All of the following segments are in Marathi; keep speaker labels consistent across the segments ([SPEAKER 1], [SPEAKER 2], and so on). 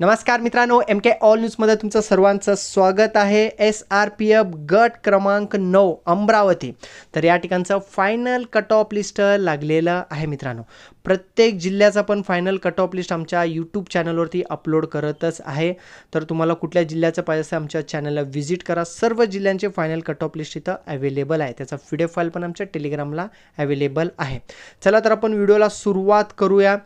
[SPEAKER 1] नमस्कार मित्रांनो एम के ऑल न्यूजमध्ये तुमचं सर्वांचं स्वागत आहे. एस आर पी एफ गट क्रमांक नऊ अमरावती. तर या ठिकाणचं फायनल कट ऑफ लिस्ट लागलेलं आहे मित्रांनो. प्रत्येक जिल्ह्याचा पण फायनल कट ऑफ लिस्ट आमच्या यूट्यूब चॅनलवरती अपलोड करतच आहे. तर तुम्हाला कुठल्या जिल्ह्याचं पाहिजे असेल आमच्या चॅनलला व्हिजिट करा. सर्व जिल्ह्यांचे फायनल कट ऑफ लिस्ट इथं अवेलेबल आहे. त्याचा पी डी एफ फाईल पण आमच्या टेलिग्रामला अवेलेबल आहे. चला तर आपण व्हिडिओला सुरुवात करूया.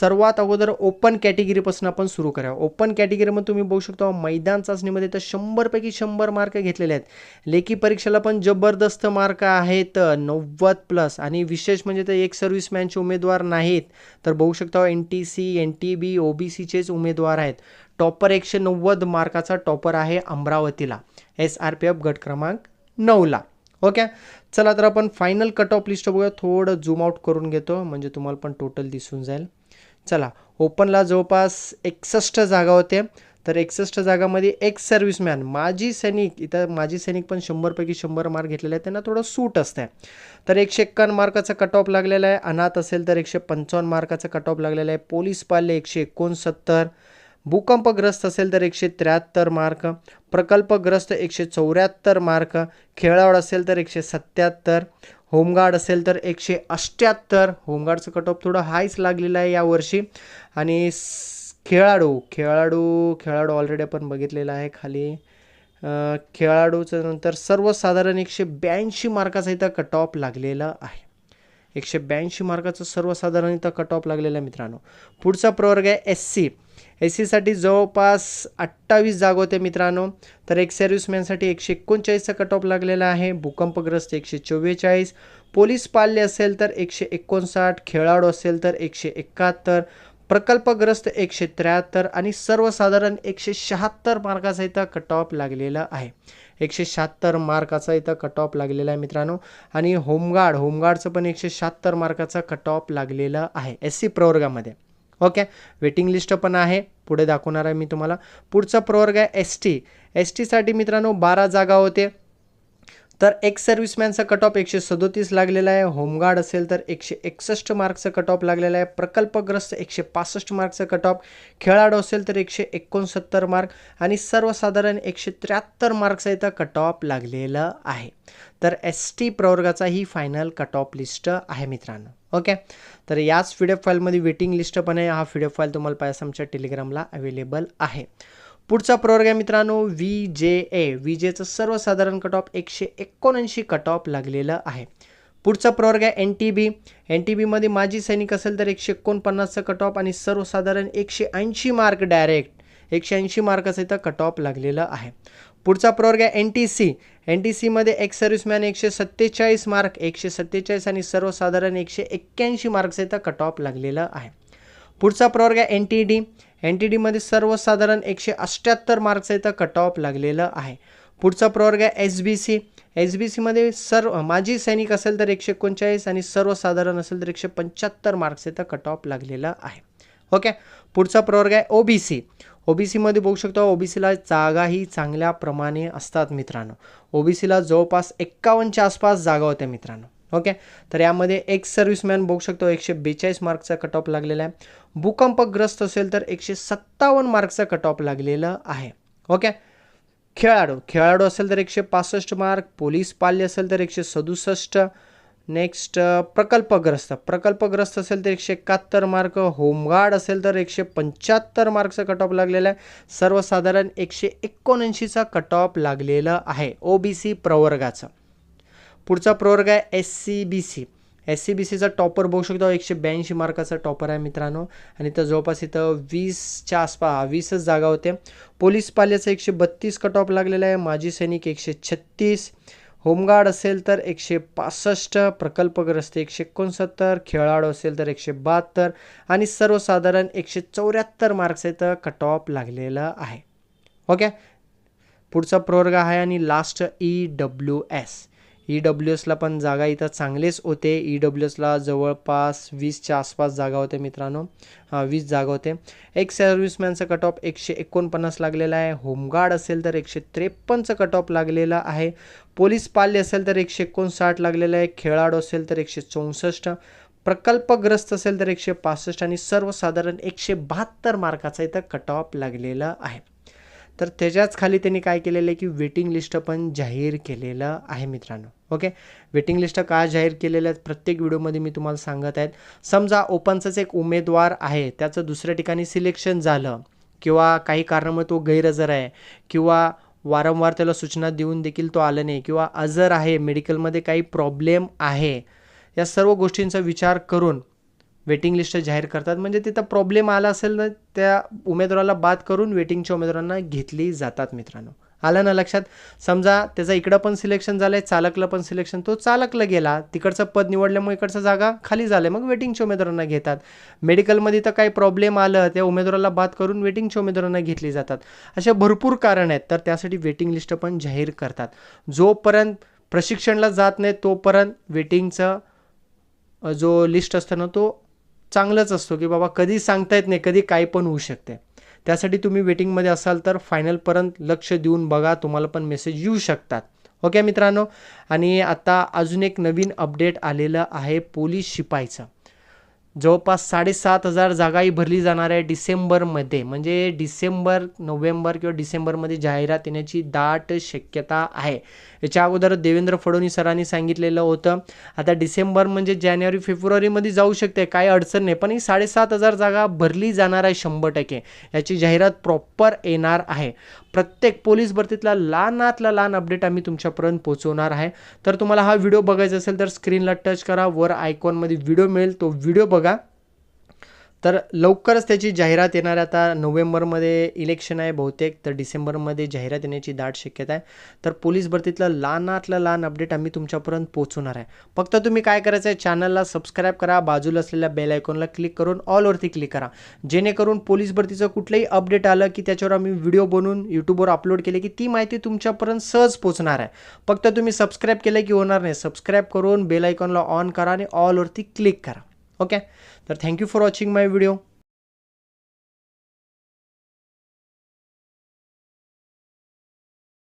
[SPEAKER 1] सर्वात अगोदर ओपन कॅटेगरीपासून आपण सुरू करूया. ओपन कॅटेगरीमध्ये तुम्ही बघू शकता मैदान चाचणीमध्ये तर शंभरपैकी शंभर मार्क घेतलेले आहेत. लेखी परीक्षेला पण जबरदस्त मार्क आहेत नव्वद प्लस आणि विशेष म्हणजे ते एक सर्व्हिसमॅनचे उमेदवार नाहीत. तर बघू शकता N T C N T B O B सीचेच उमेदवार आहेत. टॉपर एकशे नव्वद मार्काचा टॉपर आहे अमरावतीला. एस आर पी एफ गट क्रमांक नऊला ओके? चला तर आपण फायनल कट ऑफ लिस्ट बघूया. थोडं झूम आउट करून घेतो. म्हणजे तुम्हाला पण टोटल दिसून जाईल. चला ओपनला जवळपास एकसष्ट जागा होते. तर एकसष्ट जागामध्ये एक सर्व्हिसमॅन माजी सैनिक इथं माजी सैनिक पण शंभरपैकी शंभर मार्क घेतलेले आहेत. त्यांना थोडं सूट असतं तर एकशे एक्कावन्न मार्काचा कट ऑफ लागलेला आहे. अनाथ असेल तर एकशे पंचावन्न मार्काचा कट ऑफ लागलेला आहे. पोलीस पाल्य एकशे एकोणसत्तर. भूकंपग्रस्त असेल तर एकशे त्र्याहत्तर मार्क प्रकल्पग्रस्त एकशे चौऱ्याहत्तर मार्क खेळावड असेल तर एकशे सत्याहत्तर होमगार्ड असेल तर एकशे अष्ट्याहत्तर. होमगार्डचं कट ऑफ थोडं हायच लागलेलं आहे यावर्षी आणि खेळाडू खेळाडू खेळाडू ऑलरेडी आपण बघितलेला आहे खाली. खेळाडूचं नंतर सर्वसाधारण एकशे ब्याऐंशी मार्काचा इथं कट ऑफ लागलेला आहे. एकशे ब्याऐंशी मार्काचं सर्वसाधारण इथं कट ऑफ लागलेलं आहे मित्रांनो. पुढचा प्रवर्ग आहे एस सी एस सीसाठी जवळपास अठ्ठावीस जागा होते मित्रांनो. तर एक सर्व्हिसमॅनसाठी एकशे एकोणचाळीसचा कट ऑफ लागलेला आहे. भूकंपग्रस्त एकशे चव्वेचाळीस. पोलीस पाल्य असेल तर एकशे एकोणसाठ. खेळाडू असेल तर एकशे एकाहत्तर. प्रकल्पग्रस्त एकशे त्र्याहत्तर. आणि सर्वसाधारण एकशे शहात्तर मार्काचा इथं कट ऑफ लागलेला आहे. एकशे शहात्तर मार्काचा इथं कट ऑफ लागलेला आहे मित्रांनो. आणि होमगार्ड होमगार्डचं पण एकशे शहात्तर मार्काचा कट ऑफ लागलेला आहे. एस सी प्रवर्गामध्ये. ओके वेटिंग लिस्ट पण आहे. पुढे दाखवणार आहे मी तुम्हाला. पुढचा प्रवर्ग आहे एस टी एस टीसाठी मित्रांनो बारा जागा होते. तर एक सर्व्हिसमॅनचा कट ऑफ एकशे सदोतीस लागलेला आहे. होमगार्ड असेल तर एकशे एकसष्ट मार्कचं कट ऑफ लागलेलं आहे. प्रकल्पग्रस्त एकशे पासष्ट मार्कचं कट ऑफ खेळाडू असेल तर एकशे एकोणसत्तर मार्क आणि सर्वसाधारण एकशे त्र्याहत्तर मार्कचा इथं कट ऑफ लागलेलं आहे. तर एस टी प्रवर्गाचा ही फायनल कट ऑफ लिस्ट आहे मित्रांनो. ओके तर याच पी डी एफ फाईलमध्ये वेटिंग लिस्ट पण आहे. हा पी डी एफ फाईल तुम्हाला पाहिजे आमच्या टेलिग्रामला अवेलेबल आहे. पुढचा प्रवर्ग आहे मित्रांनो व्ही जे ए. व्ही जेचं सर्वसाधारण कट ऑफ एकशे एकोणऐंशी कट ऑफ लागलेलं आहे. पुढचा प्रवर्ग आहे N T B. N T बीमध्ये माजी सैनिक असेल तर एकशे एकोणपन्नासचं कट ऑफ आणि सर्वसाधारण एकशे ऐंशी मार्क डायरेक्ट एकशे ऐंशी मार्काचं इथं कट ऑफ लागलेलं आहे. पुढचा प्रवर्ग आहे N T C. N T सीमध्ये एक्स सर्व्हिसमॅन एकशे सत्तेचाळीस मार्क एकशे सत्तेचाळीस आणि सर्वसाधारण एकशे एक्क्याऐंशी मार्क्स इथं कट ऑफ लागलेलं आहे. पुढचा प्रवर्ग आहे N T D. N T डीमध्ये सर्वसाधारण एकशे अष्ट्याहत्तर मार्क्स इथं कट ऑफ लागलेलं आहे. पुढचा प्रवर्ग आहे S B C S B सीमध्ये सर्व माजी सैनिक असेल तर एकशे एकोणचाळीस आणि सर्वसाधारण असेल तर एकशे पंच्याहत्तर मार्क्स इथं कट ऑफ लागलेलं आहे. ओके? पुढचा प्रवर्ग आहे O B C O B सीमध्ये बघू शकतो ओ बी सीला जागाही चांगल्या प्रमाणे असतात मित्रांनो. ओ बी सीला जवळपास एक्कावन्नच्या आसपास जागा होत्या मित्रांनो. ओके? तर यामध्ये एक सर्व्हिसमॅन बघू शकतो एकशे बेचाळीस मार्कचा कट ऑफ लागलेला आहे. भूकंपग्रस्त असेल तर एकशे सत्तावन्न मार्कचा कट ऑफ लागलेलं आहे. ओके? खेळाडू खेळाडू असेल तर एकशे पासष्ट मार्क पोलीस पाल्य असेल तर एकशे सदुसष्ट. नेक्स्ट प्रकल्पग्रस्त. प्रकल्पग्रस्त असेल तर एकशे एकाहत्तर मार्क होमगार्ड असेल तर एकशे पंच्याहत्तर मार्कचा कट ऑफ लागलेला आहे. सर्वसाधारण एकशे एकोणऐंशीचा कट ऑफ लागलेला आहे. ओ बी सी प्रवर्गाचं. पुढचा प्रवर्ग आहे S C B C S C B सीचा टॉपर बघू शकतो. एकशे ब्याऐंशी मार्काचा टॉपर आहे मित्रांनो. आणि तर जवळपास इथं वीसच्या आसपास वीसच जागा होते. पोलीस पाल्याचा एकशे बत्तीस कट ऑफ लागलेला आहे. माजी सैनिक एकशे छत्तीस. होमगार्ड असेल तर एकशे पासष्ट. प्रकल्पग्रस्त एकशे एकोणसत्तर. खेळाडू असेल तर एकशे बहात्तर. आणि सर्वसाधारण एकशे चौऱ्याहत्तर मार्क्स इथं कट ऑफ लागलेलं आहे. ओके? पुढचा प्रवर्ग आहे आणि last E W S E W एसला पण जागा इथं चांगलेच होते. ई डब्ल्यू एसला जवळपास वीसच्या आसपास जागा होते मित्रांनो. वीस जागा होते. एक सर्व्हिसमॅनचा कट ऑफ एकशे एकोणपन्नास लागलेला आहे. होमगार्ड असेल तर एकशे त्रेपन्नचं कट ऑफ लागलेला आहे. पोलीस पाल्य असेल तर एकशे एकोणसाठ लागलेलं आहे. खेळाडू असेल तर एकशे चौसष्ट. प्रकल्पग्रस्त असेल तर एकशे पासष्ट आणि सर्वसाधारण एकशे बहात्तर मार्काचा इथं कट ऑफ लागलेला आहे. तर त्याच्याच खाली त्यांनी काय केलेलं आहे की वेटिंग लिस्ट पण जाहीर केलेलं आहे मित्रांनो. ओके वेटिंग लिस्ट का जाहीर केलेलं आहेत? प्रत्येक व्हिडिओमध्ये मी तुम्हाला सांगत आहेत. समजा ओपनचाच एक उमेदवार आहे त्याचं दुसऱ्या ठिकाणी सिलेक्शन झालं किंवा काही कारणामुळे तो गैरहजर आहे किंवा वारंवार त्याला सूचना देऊन देखील तो आला नाही किंवा अजर आहे मेडिकलमध्ये काही प्रॉब्लेम आहे या सर्व गोष्टींचा विचार करून वेटिंग लिस्ट जाहीर करतात. म्हणजे तिथं प्रॉब्लेम आला असेल ना त्या उमेदवाराला बाद करून वेटिंगच्या उमेदवारांना घेतली जातात मित्रांनो. आलं ना लक्षात? समजा त्याचं इकडं पण सिलेक्शन झालं आहे चालकला पण सिलेक्शन तो चालकला गेला तिकडचं पद निवडल्यामुळे इकडचं जागा खाली झालं मग वेटिंगच्या उमेदवारांना घेतात. मेडिकलमध्ये तर काही प्रॉब्लेम आलं त्या उमेदवाराला बाद करून वेटिंगच्या उमेदवारांना घेतली जातात. अशा भरपूर कारण आहेत तर त्यासाठी वेटिंग लिस्ट पण जाहीर करतात. जोपर्यंत प्रशिक्षणला जात नाही तोपर्यंत वेटिंगचं जो लिस्ट असतो ना तो चांगलंच असतो की बाबा कधी सांगता येत नाही कधी काय पण होऊ शकते. त्यासाठी तुम्ही वेटिंगमध्ये असाल तर फायनलपर्यंत लक्ष देऊन बघा तुम्हाला पण मेसेज येऊ शकतात. ओके मित्रांनो? आणि आता अजून एक नवीन अपडेट आलेलं आहे पोलीस शिपाईचं. जवळपास साडेसात हजार जागाही भरली जाणार आहे डिसेंबरमध्ये. म्हणजे डिसेंबर नोव्हेंबर किंवा डिसेंबरमध्ये जाहिरात येण्याची दाट शक्यता आहे. याच्या अगोदर देवेंद्र फडणवीस सरांनी सांगितलेलं होतं आता डिसेंबर म्हणजे जानेवारी फेब्रुवारीमध्ये जाऊ शकते काही अडचण नाही पण ही साडेसात हजार जागा भरली जाणार आहे शंभर टक्के. याची जाहिरात प्रॉपर येणार आहे. प्रत्येक पोलीस भरतीतला लहानातला लहान अपडेट आम्ही तुमच्यापर्यंत पोहोचवणार आहे. तर तुम्हाला हा व्हिडिओ बघायचा असेल तर स्क्रीनला टच करा. वर आयकॉनमध्ये व्हिडिओ मिळेल. तो व्हिडिओ बघा. तर लवकरच त्याची जाहिरात येणार आहे. आता नोव्हेंबरमध्ये इलेक्शन आहे बहुतेक तर डिसेंबरमध्ये जाहिरात येण्याची दाट शक्यता आहे. तर पोलीस भरतीतलं लहानातलं लहान अपडेट आम्ही तुमच्यापर्यंत पोहोचवणार आहे. फक्त तुम्ही काय करायचं आहे चॅनलला सबस्क्राईब करा बाजूला असलेल्या बेल आयकॉनला क्लिक करून ऑलवरती क्लिक करा. जेणेकरून पोलीस भरतीचं कुठलंही अपडेट आलं की त्याच्यावर आम्ही व्हिडिओ बनवून यूट्यूबवर अपलोड केले की ती माहिती तुमच्यापर्यंत सहज पोहोचणार आहे. फक्त तुम्ही सबस्क्राईब केलं की होणार नाही सबस्क्राईब करून बेल आयकॉनला ऑन करा आणि ऑलवरती क्लिक करा. okay. So thank you for watching my video.